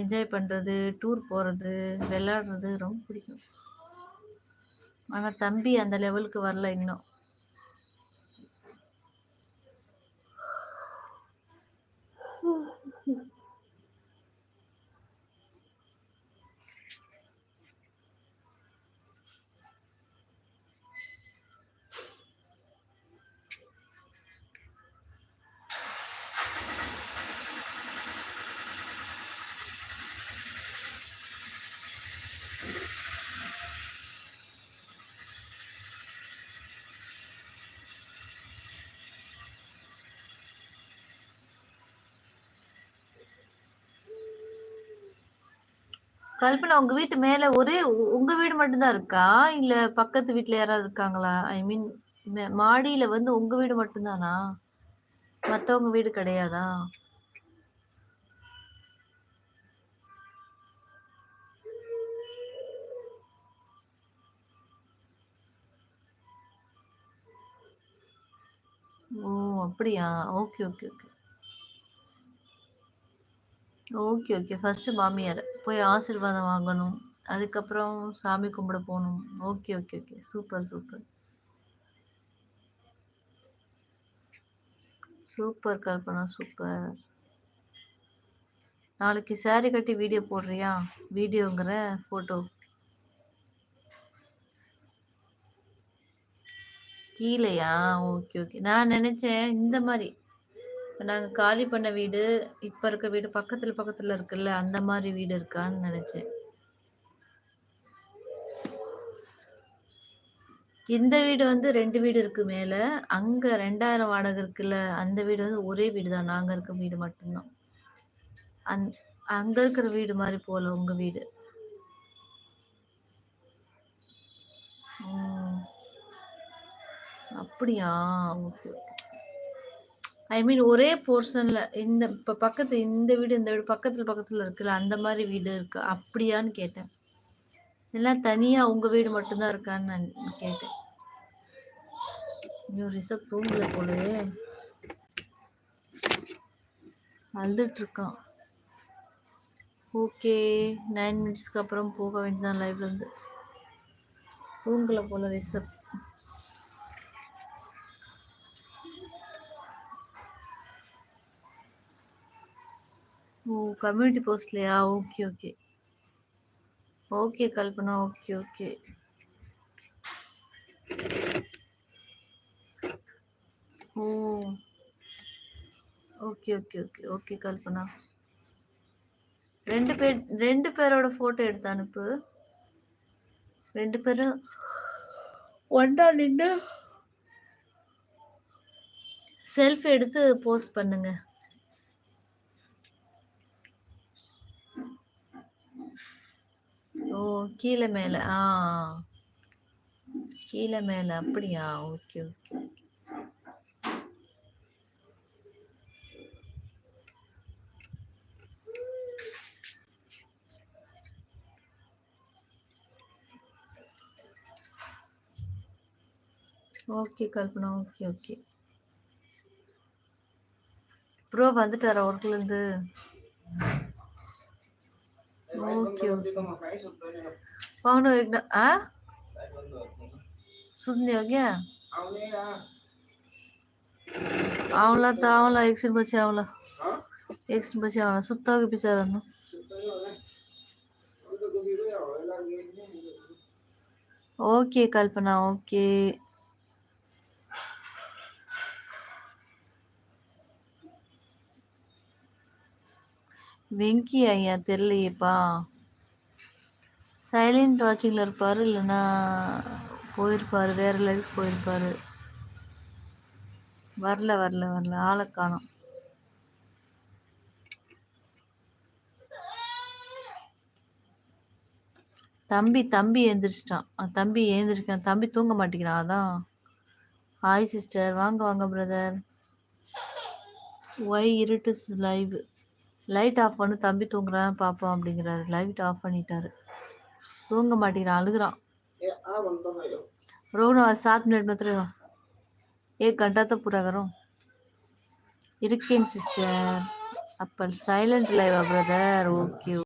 Enjoy பண்ணுறது tour போகிறது விளையாடுறது ரொம்ப பிடிக்கும். ஆனால் தம்பி அந்த லெவலுக்கு வரல இன்னும். கல்பனா உங்க வீட்டு மேல ஒரே உங்க வீடு மட்டும்தான் இருக்கா? இல்ல பக்கத்து வீட்டுல யாராவது இருக்காங்களா? ஐ மீன் மாடியில வந்து உங்க வீடு மட்டும்தானா? மத்தவங்க வீடு கிடையாதா? ஓ அப்படியா? Okay okay okay. Okay okay. First மாமியார். போய் ஆசீர்வாதம் வாங்கணும். அதுக்கப்புறம் சாமி கும்பிட போகணும். Okay okay okay. Super super super Kalpana. Super நாளைக்கு சாரி கட்டி வீடியோ போடுறியா? வீடியோங்கிற ஃபோட்டோ கீழேயா? Okay okay. நான் நினச்சேன் இந்த மாதிரி இப்போ நாங்கள் காலி பண்ண வீடு இப்போ இருக்க வீடு பக்கத்தில் பக்கத்தில் இருக்குல்ல அந்த மாதிரி வீடு இருக்கான்னு நினச்சேன். இந்த வீடு வந்து ரெண்டு வீடு இருக்கு மேலே. அங்கே ரெண்டாயிரம் வாடகை இருக்குல்ல அந்த வீடு வந்து ஒரே வீடு தான். நாங்கள் இருக்க வீடு மட்டும்தான். அந் அங்கே இருக்கிற வீடு மாதிரி போல உங்கள் வீடு. அப்படியா? அப்படியா ஓகே. ஐ மீன் ஒரே போர்ஷன்ல இந்த இப்போ பக்கத்து இந்த வீடு இந்த வீடு பக்கத்தில் பக்கத்தில் இருக்குல்ல அந்த மாதிரி வீடு இருக்கு. அப்படியான்னு கேட்டேன். எல்லாம் தனியா உங்க வீடு மட்டும்தான் இருக்கான்னு நான் கேட்டேன். ஐயோ ரிசப் தூங்கல போலயே. அழுதுட்டு இருக்கான் ஓகே நைன் மினிட்ஸ்க்கு அப்புறம் போக வேண்டியதான் லைவ்ல இருந்து தூங்கல போல ரிசப் ஓ community போஸ்ட்லையா okay okay okay Kalpana. Okay okay ஓ. Okay okay okay okay Kalpana. ரெண்டு பேர் ரெண்டு பேரோட ஃபோட்டோ எடுத்து அனுப்பு. ரெண்டு பேரும் ஒன்றா நின்று செல்ஃபி எடுத்து போஸ்ட் பண்ணுங்கள் ஓ கீழே மேலே. ஆ. கீழே மேலே. அப்படியா? Okay okay. Okay Kalpana. Okay okay. Bro வந்துட்டாரா ஒர்க்லேருந்து ओके ओके पाउनु एकदम आ सुत्ने हो क्या आउँला त आउँला एकछिन पछि आउँला एकछिन पछि आउँला सुत्ताको बिचरा न வெங்கி ஐயா தெரியலையேப்பா. சைலண்ட் வாட்சிங்கில் இருப்பார் இல்லைன்னா போயிருப்பார் வேறு லைஃப் போயிருப்பார். வரல வரல வரல. ஆளை தம்பி தம்பி எழுந்திரிச்சிட்டான் தம்பி எழுந்திரிக்கான் தம்பி தூங்க மாட்டேங்கிறான் அதான். ஹாய் சிஸ்டர் வாங்க வாங்க பிரதர் ஒய் இருட்டு லைவ் லைட் ஆஃப் பண்ணு தம்பி தூங்குறான்னு பார்ப்போம் அப்படிங்கிறாரு லைட் ஆஃப் பண்ணிட்டாரு தூங்க மாட்டேங்கிறான் அழுகுறான் रोहन सात मिनट में तो एक घंटा तो पूरा करो இருக்கேன் சிஸ்டர் அப்போ சைலண்ட் லைவா பிரதர் ஓகே